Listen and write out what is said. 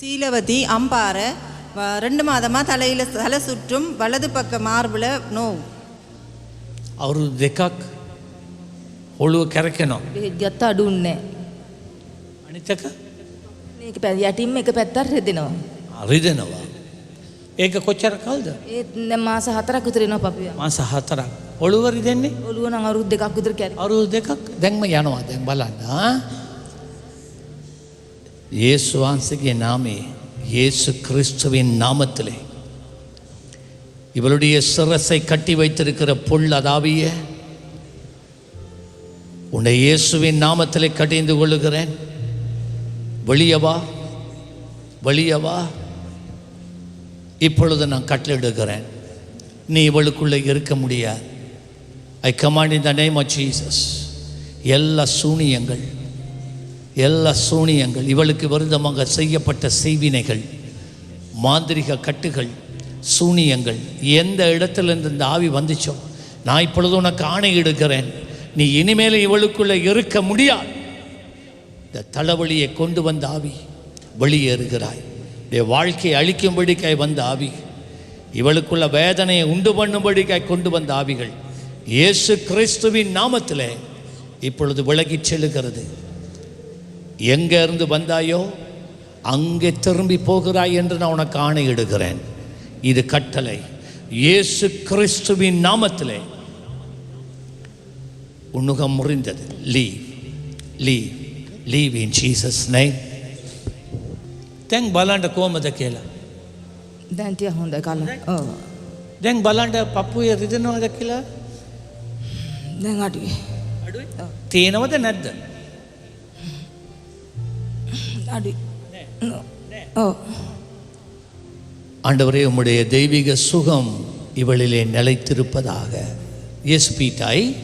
சீலவதி அம்பார வ- ரெண்டு மாதமாக தலையில் தலை சுற்றும் வலது பக்க மார்பில் நோவு අවුරුදු දෙකක් ඔළුව කැරකෙනවා. බෙහෙත් ගත්ත අඩුන්නේ අනිතක මේක පැ යටින්ම එක පැත්තක් රෙදෙනවා රිදෙනවා. ඒක කොච්චර කල්ද. ඒත් දැන් මාස හතරක් විතර එනවා පපිය මාස හතරක්. ඔළුවරි දෙන්නේ ඔළුව නම් අවුරුදු දෙකක් විතර කැරි අවුරුදු දෙකක් දැන්ම යනවා දැන් බලන්න. ආ? நாமே இயேசு கிறிஸ்துவின் நாமத்திலே. இவளுடைய சிரசை கட்டி வைத்திருக்கிற புல் அதாவிய உன்னை இயேசுவின் நாமத்திலே கட்டிந்து கொள்ளுகிறேன். வெளியவா வெளியவா இப்பொழுது நான் கட்டளிடுகிறேன் நீ இவளுக்குள்ளே இருக்க முடியாது. I command in the name of Jesus எல்லா சூனியங்கள் எல்லா சூனியங்கள் இவளுக்கு விருதமாக செய்யப்பட்ட செய்வினைகள் மாந்திரிக கட்டுகள் சூனியங்கள் எந்த இடத்துலேருந்து இந்த ஆவி வந்துச்சோ நான் இப்பொழுது உனக்கு ஆணையிடுகிறேன் நீ இனிமேல் இவளுக்குள்ளே இருக்க முடியாது. இந்த தலைவலியை கொண்டு வந்த ஆவி வெளியேறுகிறாய். இந்த வாழ்க்கையை அழிக்கும்படிக்காய் வந்த ஆவி இவளுக்குள்ள வேதனையை உண்டு பண்ணும்படிக்காய் கொண்டு வந்த ஆவிகள் இயேசு கிறிஸ்துவின் நாமத்திலே இப்பொழுது விலகிச் செல்லுகிறது. எங்கே இருந்து வந்தாயோ அங்கே திரும்பி போகிறாய் என்று நான் உனக்கு ஆணையிடுகிறேன். இது கட்டளை. இயேசு கிறிஸ்துவின் நாமத்திலே. உன்னுகம் முறிந்தது. Leave leave leave in Jesus name ತೆಂಗ್ ಬಲಾಂಡ ಕೋಮದ ಕೇಳ ದಂತಿ ಹೊಂದ ಕಾಲ ದೆಂಗ್ ಬಲಾಂಡ ಪಪ್ಪು ಇದನ್ನು ಅದಕ್ಕಿಲ್ಲ ದೆಂಗ್ ಅಡುಗೆ ಅಡುಗೆ ತೇನವದ ನದ್ದ அப்படி ஓ. ஆண்டவரே உம்முடைய தெய்வீக சுகம் இவளிலே நிலைத்திருப்பதாக. எஸ் பீட்டாய்